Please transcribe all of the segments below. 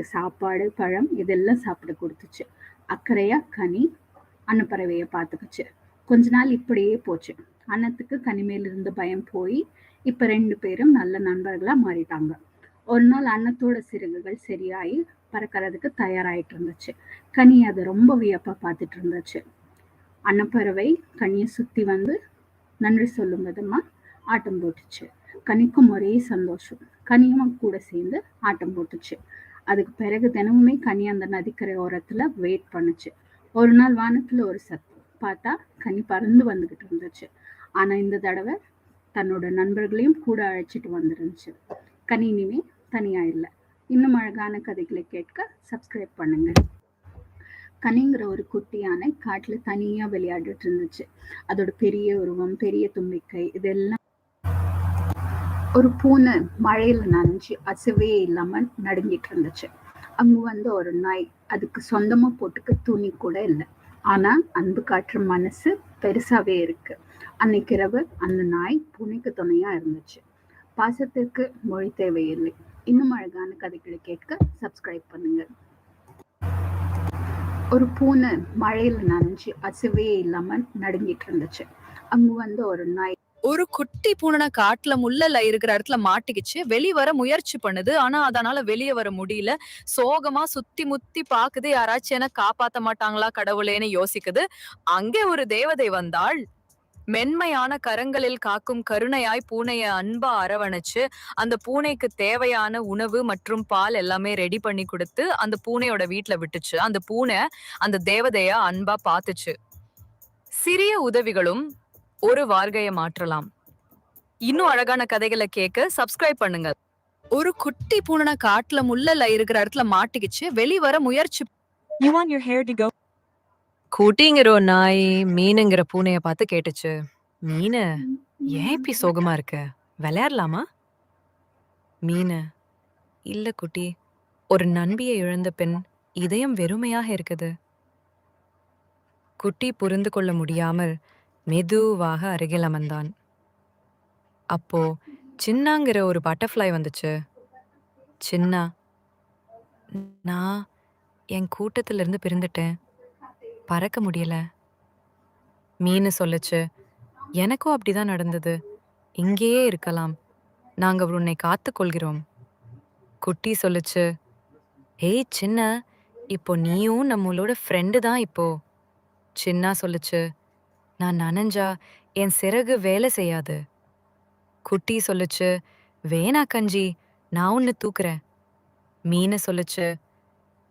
அதுக்கு சாப்பாடு பழம் இதெல்லாம் சாப்பிட கொடுத்துச்சு. அக்கறையா கனி அன்னப்பறவையை பார்த்துக்குச்சு. கொஞ்ச நாள் இப்படியே போச்சு. அன்னத்துக்கு கனி மேல இருந்த பயம் போய் இப்ப ரெண்டு பேரும் நல்ல நண்பர்களா மாறிட்டாங்க. ஒரு நாள் அன்னத்தோட சிறகுகள் சரியாயி பறக்கிறதுக்கு தயாராயிட்டு இருந்துச்சு. கனி அதை ரொம்ப வியப்பா பார்த்துட்டு இருந்துச்சு. அன்னப்பறவை கனியை சுத்தி வந்து நன்றி சொல்லும் விதமா ஆட்டம் போட்டுச்சு. கனிக்கும் ஒரே சந்தோஷம். கனியும் கூட சேர்ந்து ஆட்டம் போட்டுச்சு. அதுக்கு பிறகு தினமுமே கனி அந்த நதிக்கரை ஓரத்துல வெயிட் பண்ணுச்சு. ஒரு நாள் வானத்துல ஒரு சத்தம் பார்த்தா கனி பறந்து வந்துகிட்டு இருந்துச்சு. ஆனா இந்த தடவை தன்னோட நண்பர்களையும் கூட அழைச்சிட்டு வந்துருந்துச்சு. கனி இனிமே தனியா இல்லை. இன்னும் அழகான கதைகளை கேட்க சப்ஸ்கிரைப் பண்ணுங்க. கனிங்கிற ஒரு குட்டி யானை காட்டுல தனியா விளையாடிட்டு இருந்துச்சு. அதோட பெரிய உருவம் பெரிய தும்பிக்கை இதெல்லாம் ஒரு பூனை மழையில நனைஞ்சு அசைவே இல்லாம நடுங்கிட்டு இருந்துச்சு. அங்க வந்து ஒரு நாய் அதுக்கு சொந்தமா போட்டுக்க துணி கூட இல்லை. ஆனா அன்பு காட்டுற மனசு பெருசாவே இருக்கு. அன்னைக்கு இரவு அந்த நாய் பூனைக்கு துணையா இருந்துச்சு. பாசத்திற்கு மொழி தேவையில்லை. இன்னும் அழகான கதைகளை கேட்க சப்ஸ்கிரைப் பண்ணுங்க. ஒரு பூனை மழையில நனைஞ்சு அசைவே இல்லாம நடுங்கிட்டு இருந்துச்சு. அங்க வந்து ஒரு நாய் ஒரு குட்டி பூனை காட்டுல முள்ளல இருக்கிற இடத்துல மாட்டிக்கிச்சு. வெளிவர முயற்சி பண்ணுது. ஆனா அதனால வெளியே வர முடியல. சோகமா சுத்தி முத்தி பாக்குது. யாராச்சும் என்ன காப்பாத்த மாட்டாங்களா கடவுளேன்னு யோசிக்குது. அங்கே ஒரு தேவதை வந்தாள். மென்மையான கரங்களில் காக்கும் கருணையாய் பூனைய அன்பா அரவணைச்சு அந்த பூனைக்கு தேவையான உணவு மற்றும் பால் எல்லாமே ரெடி பண்ணி கொடுத்து அந்த பூனையோட வீட்டுல விட்டுச்சு. அந்த பூனை அந்த தேவதைய அன்பா பார்த்துச்சு. சிறிய உதவிகளும் ஒரு வாழ்க்கைய மாற்றலாம். இன்னும் அழகான கதைகளை கேட்க சப்ஸ்கிரைப் பண்ணுங்க. ஒரு குட்டி பூனை காட்டுல முள்ளல இருக்கிற இடத்துல மாட்டிக்கிச்சு வெளி வர முயற்சி. You want your hair to go? குட்டிங்கிற ஒரு நாய் மீனுங்கிற பூனைய பார்த்து கேட்டுச்சு. மீனு ஏன் இப்படி சோகமா இருக்க? விளையாடலாமா? மீனு இல்ல குட்டி ஒரு நண்பியை இழந்த பெண் இதயம் வெறுமையாக இருக்குது. குட்டி புரிந்து கொள்ள முடியாமல் மெதுவாக அருகில் அமர்ந்தான். அப்போ சின்னாங்கிற ஒரு பட்டர்ஃப்ளை வந்துச்சு. சின்னா நான் என் கூட்டத்திலிருந்து பிரிந்துட்டேன் பறக்க முடியல. மீன் சொல்லுச்சு எனக்கும் அப்படிதான் நடந்தது. இங்கேயே இருக்கலாம். நாங்கள் உன்னை காத்துக்கொள்கிறோம் குட்டி சொல்லுச்சு ஏய் சின்ன இப்போ நீயும் நம்மளோட ஃப்ரெண்டு தான் இப்போ. சின்னா சொல்லுச்சு நான் நனைஞ்சா என் சிறகு வேலை செய்யாது. குட்டி சொல்லுச்சு வேணா கஞ்சி நான் உன்னை தூக்குறேன். மீனை சொல்லுச்சு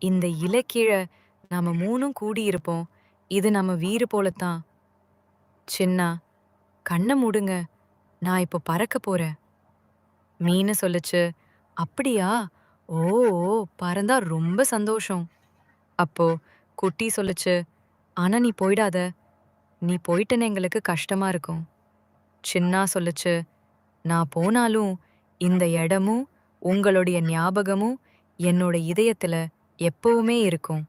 இந்த இலக்கீழே நாம மூணும் கூடியிருப்போம் இது நம்ம வீடு போலத்தான். சின்னா கண்ணை மூடுங்க நான் இப்போ பறக்க போறேன். மீன சொல்லுச்சு அப்படியா? ஓ ஓ, பறந்தா ரொம்ப சந்தோஷம். அப்போ குட்டி சொல்லுச்சு ஆனா நீ போயிடாத நீ போயிட்டேன்னு எங்களுக்கு கஷ்டமா இருக்கும். சின்னா சொல்லுச்சு நான் போனாலும் இந்த இடமும் உங்களுடைய ஞாபகமும் என்னோட இதயத்துல எப்பவுமே இருக்கும்.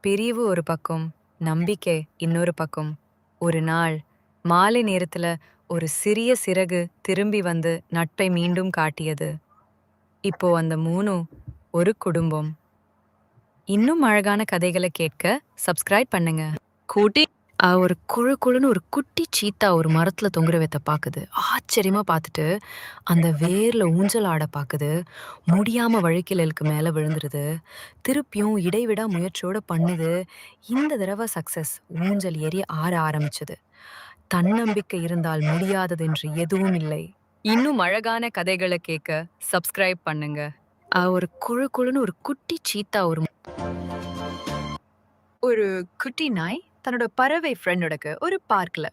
பிரிவு ஒரு பக்கம் நம்பிக்கை இன்னொரு பக்கம். ஒரு நாள் மாலை நேரத்துல ஒரு சிறிய சிறகு திரும்பி வந்து நட்பை மீண்டும் காட்டியது. இப்போ அந்த மூணும் ஒரு குடும்பம். இன்னும் அழகான கதைகளை கேட்க சப்ஸ்கிரைப் பண்ணுங்க. கூட்டி ஒரு குழு குழுன்னு ஒரு குட்டி சீத்தா ஒரு மரத்தில் தொங்குற வைத்த பார்க்குது ஆச்சரியமாக பார்த்துட்டு அந்த வேரில் ஊஞ்சல் ஆட பார்க்குது முடியாமல் வழுக்கிலுக்கு மேலே விழுந்துருது. திருப்பியும் இடைவிடா முயற்சியோடு பண்ணுது. இந்த தடவை சக்ஸஸ் ஊஞ்சல் ஏறி ஆற ஆரம்பிச்சது. தன்னம்பிக்கை இருந்தால் முடியாதது என்று எதுவும் இல்லை. இன்னும் அழகான கதைகளை கேட்க சப்ஸ்கிரைப் பண்ணுங்க. ஒரு குழு குழுன்னு ஒரு குட்டி சீத்தா ஒரு ஒரு குட்டி நாய் தன்னோட பறவை ஃப்ரெண்டோடக்கு ஒரு பார்க்ல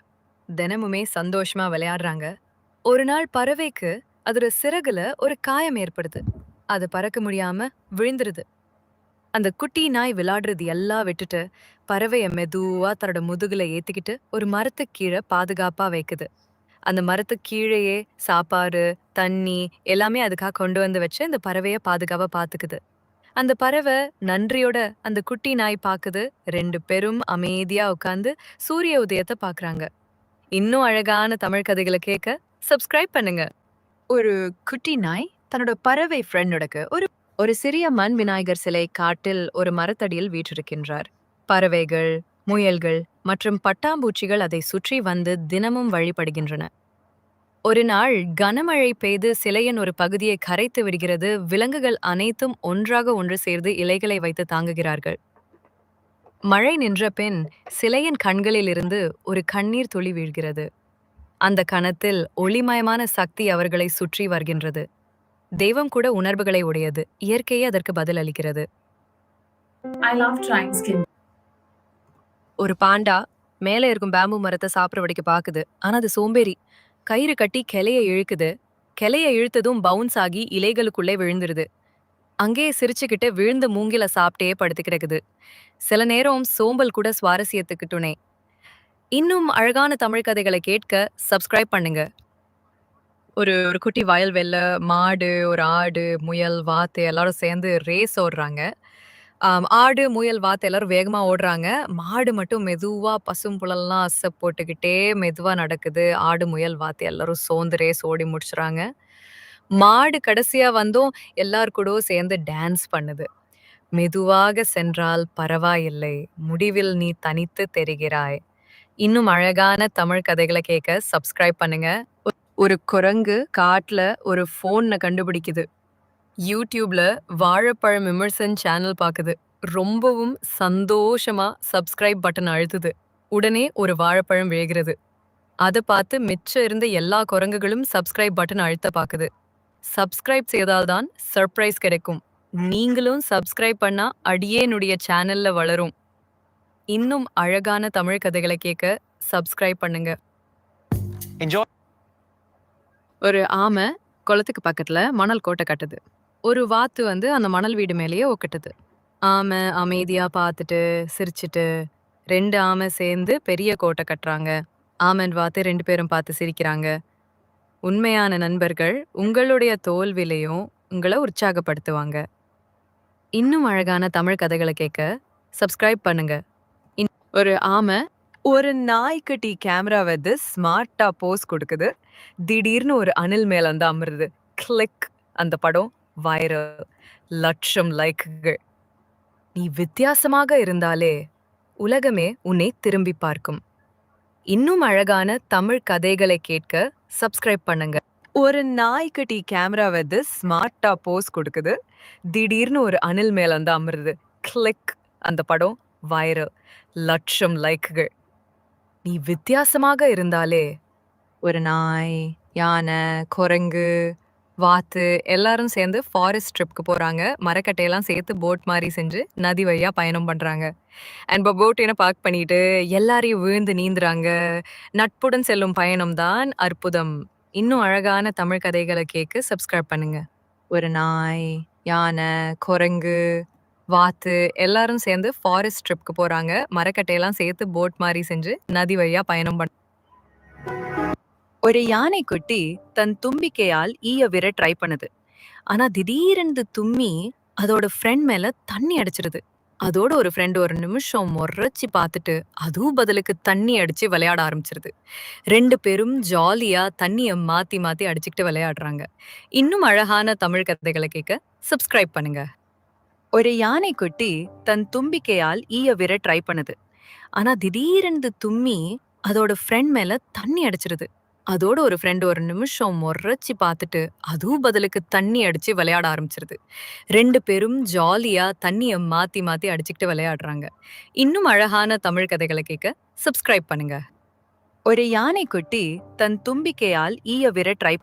தினமுமே சந்தோஷமா விளையாடுறாங்க. ஒரு நாள் பறவைக்கு அதோட சிறகுல ஒரு காயம் ஏற்படுது. அது பறக்க முடியாம விழுந்துருது. அந்த குட்டி நாய் விளையாடுறது எல்லாம் விட்டுட்டு பறவைய மெதுவா தன்னோட முதுகுல ஏத்திக்கிட்டு ஒரு மரத்துக்கு கீழே பாதுகாப்பா வைக்குது. அந்த மரத்துக்கு கீழேயே சாப்பாடு தண்ணி எல்லாமே அதுக்காக கொண்டு வந்து வச்சு இந்த பறவைய பாதுகாப்பாக பாத்துக்குது. அந்த பறவை நன்றியோட அந்த குட்டி நாய் பாக்குது. ரெண்டு பேரும் அமைதியா உட்கார்ந்து சூரிய உதயத்தை பாக்குறாங்க. இன்னும் அழகான தமிழ் கதைகளை கேட்க சப்ஸ்கிரைப் பண்ணுங்க. ஒரு குட்டி நாய் தன்னோட பறவை ஃப்ரெண்டோடக்கு ஒரு ஒரு சிறிய மண் விநாயகர் சிலை காட்டில் ஒரு மரத்தடியில் வீற்றிருக்கின்றார். பறவைகள் முயல்கள் மற்றும் பட்டாம்பூச்சிகள் அதை சுற்றி வந்து தினமும் வழிபடுகின்றன. ஒரு நாள் கனமழை பெய்து சிலையின் ஒரு பகுதியை கரைத்து விடுகிறது. விலங்குகள் அனைத்தும் ஒன்றாக ஒன்று சேர்ந்து இலைகளை வைத்து தாங்குகிறார்கள். மழை நின்ற பின் சிலையின் கண்களிலிருந்து ஒரு கண்ணீர் துளி வீழ்கிறது. அந்த கணத்தில் ஒளிமயமான சக்தி அவர்களை சுற்றி வருகின்றது. தெய்வம் கூட உணர்வுகளை உடையது. இயற்கையே அதற்கு பதில் அளிக்கிறது. I love trying skin. ஒரு பாண்டா மேலே இருக்கும் பேம்பு மரத்தை சாப்பிட வடிக்க பாக்குது ஆனா அது சோம்பேறி. கயிறு கட்டி கிளைய இழுக்குது. கிளைய இழுத்ததும் பவுன்ஸ் ஆகி இலைகளுக்குள்ளே விழுந்துருது. அங்கேயே சிரிச்சுக்கிட்டு விழுந்த மூங்கில சாப்பிட்டே படுத்து கிடக்குது. சில நேரம் சோம்பல் கூட சுவாரஸ்யத்துக்கு துணை. இன்னும் அழகான தமிழ் கதைகளை கேட்க சப்ஸ்கிரைப் பண்ணுங்க. ஒரு ஒரு குட்டி வயல் வயல்வெல்ல மாடு ஒரு ஆடு முயல் வாத்து எல்லாரும் சேர்ந்து ரேஸ் ஓடுறாங்க. ஆம், ஆடு முயல் வாத்து எல்லாரும் வேகமா ஓடுறாங்க. மாடு மட்டும் மெதுவா பசும் புலெல்லாம் அசை போட்டுக்கிட்டே மெதுவா நடக்குது. ஆடு முயல் வாத்து எல்லாரும் சோர்ந்து ரேஸ் ஓடி முடிச்சுறாங்க. மாடு கடைசியா வந்தும் எல்லார் கூடவும் சேர்ந்து டான்ஸ் பண்ணுது. மெதுவாக சென்றால் பரவாயில்லை. முடிவில் நீ தனித்து தெரிகிறாய். இன்னும் அழகான தமிழ் கதைகளை கேட்க சப்ஸ்கிரைப் பண்ணுங்க. ஒரு குரங்கு காட்டுல ஒரு ஃபோனை கண்டுபிடிக்குது. யூடியூப்ல வாழைப்பழம் விமர்சன் சேனல் பார்க்குது ரொம்பவும் சந்தோஷமா சப்ஸ்கிரைப் பட்டன் அழுத்துது. உடனே ஒரு வாழைப்பழம் விழுகிறது. அதை பார்த்து மிச்சம் இருந்த எல்லா குரங்குகளும் சப்ஸ்கிரைப் பட்டன் அழுத்த பார்க்குது சப்ஸ்கிரைப் செய்தால்தான் சர்ப்ரைஸ் கிடைக்கும். நீங்களும் சப்ஸ்கிரைப் பண்ணா அடியேனுடைய சேனல்ல வளரும். இன்னும் அழகான தமிழ் கதைகளை கேட்க சப்ஸ்கிரைப் பண்ணுங்க. ஒரு ஆமை குளத்துக்கு பக்கத்துல மணல் கோட்டை கட்டுது. ஒரு வாத்து வந்து அந்த மணல் வீடு மேலேயே ஒக்கட்டுது. ஆமை அமைதியா பார்த்துட்டு சிரிச்சிட்டு ரெண்டு ஆமை சேர்ந்து பெரிய கோட்டை கட்டுறாங்க. ஆமன் வாத்து ரெண்டு பேரும் பார்த்து சிரிக்கிறாங்க. உண்மையான நண்பர்கள் உங்களுடைய தோல்விலையும் உங்களை உற்சாகப்படுத்துவாங்க. இன்னும் அழகான தமிழ் கதைகளை கேட்க சப்ஸ்கிரைப் பண்ணுங்க. இன்- ஒரு ஆமை ஒரு நாய்க்குட்டி கேமரா வந்து ஸ்மார்ட்டா போஸ் கொடுக்குது. திடீர்னு ஒரு அணில் மேல வந்து அமருது. கிளிக் அந்த படம். வைரல் லட்சம் லைக்குகள். நீ வித்தியாசமாக இருந்தாலே உலகமே உன்னை திரும்பி பார்க்கும். இன்னும் அழகான தமிழ் கதைகளை கேட்க சப்ஸ்கிரைப் பண்ணுங்க. ஒரு நாய்க்குட்டி கேமரா வந்து ஸ்மார்ட்டா போஸ் கொடுக்குது. திடீர்னு ஒரு அணில் மேல வந்து அமருது. கிளிக் அந்த படம் வைரல் லட்சம் லைக்குகள். நீ வித்தியாசமாக இருந்தாலே ஒரு நாய் யானை குரங்கு வாத்து எல்லாரும் சேர்ந்து ஃபாரஸ்ட் ட்ரிப்க்கு போகிறாங்க மரக்கட்டையெல்லாம் சேர்த்து போட் மாதிரி செஞ்சு நதி வழியாக பயணம் பண்ணுறாங்க அண்ட் இப்போ போட்டினை பார்க் பண்ணிட்டு எல்லாரையும் விழுந்து நீந்துறாங்க. நட்புடன் செல்லும் பயணம் தான் அற்புதம். இன்னும் அழகான தமிழ் கதைகளை கேட்க சப்ஸ்கிரைப் பண்ணுங்க. ஒரு நாய் யானை குரங்கு வாத்து எல்லாரும் சேர்ந்து ஃபாரஸ்ட் ட்ரிப்க்கு போகிறாங்க மரக்கட்டையெல்லாம் சேர்த்து போட் மாதிரி செஞ்சு நதி வழியாக பயணம் பண் ஒரு யானைக்குட்டி தன் தும்பிக்கையால் ஈய விர ட்ரை பண்ணுது. ஆனா திடீரென்று தும்மி அதோட ஃப்ரெண்ட் மேல தண்ணி அடிச்சிருது. அதோட ஒரு ஃப்ரெண்ட் ஒரு நிமிஷம் முறைச்சி பார்த்துட்டு அதுவும் பதிலுக்கு தண்ணி அடிச்சு விளையாட ஆரம்பிச்சிருது. ரெண்டு பேரும் ஜாலியா தண்ணியை மாத்தி மாத்தி அடிச்சுக்கிட்டு விளையாடுறாங்க. இன்னும் அழகான தமிழ் கதைகளை கேட்க சப்ஸ்கிரைப் பண்ணுங்க. ஒரு யானைக்குட்டி தன் தும்பிக்கையால் ஈய விர ட்ரை பண்ணுது. ஆனா திடீரென்று தும்மி அதோட ஃப்ரெண்ட் மேல தண்ணி அடிச்சிருது. அதோட ஒரு ஃப்ரெண்ட் ஒரு நிமிஷம் முறைச்சி பார்த்துட்டு அதுவும் பதிலுக்கு தண்ணி அடிச்சு விளையாட ஆரம்பிச்சிருது. ரெண்டு பேரும் ஜாலியா தண்ணியை மாத்தி மாத்தி அடிச்சுக்கிட்டு விளையாடுறாங்க. இன்னும் அழகான தமிழ் கதைகளை கேட்க சப்ஸ்கிரைப் பண்ணுங்க. ஒரு யானை குட்டி தன் தும்பிக்கையால் ஈய விர ட்ரை